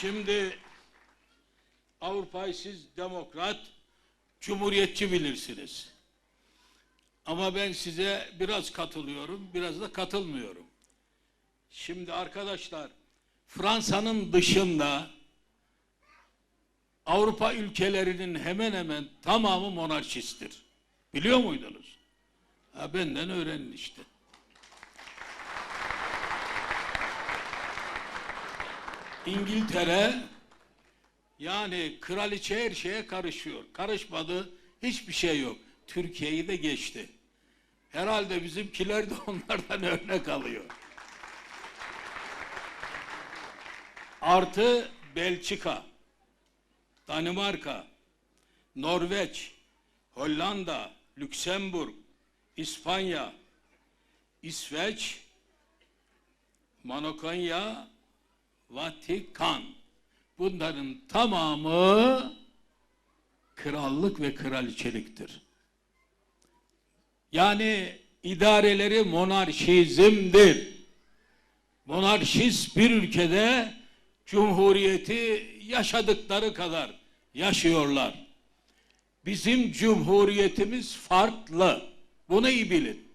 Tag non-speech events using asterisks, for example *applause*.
Şimdi Avrupa'yı siz demokrat, cumhuriyetçi bilirsiniz. Ama ben size biraz katılıyorum, biraz da katılmıyorum. Şimdi arkadaşlar Fransa'nın dışında Avrupa ülkelerinin hemen hemen tamamı monarşisttir. Biliyor muydunuz? Ha benden öğrenin işte. İngiltere yani kraliçe her şeye karışıyor. Karışmadı hiçbir şey yok. Türkiye'yi de geçti. Herhalde bizimkiler de *laughs* onlardan örnek alıyor. Artı Belçika, Danimarka, Norveç, Hollanda, Lüksemburg, İspanya, İsveç, Monakonya, Vatikan. Bunların tamamı krallık ve kraliçeliktir. Yani idareleri monarşizmdir. Monarşist bir ülkede cumhuriyeti yaşadıkları kadar yaşıyorlar. Bizim cumhuriyetimiz farklı. Bunu iyi bilin.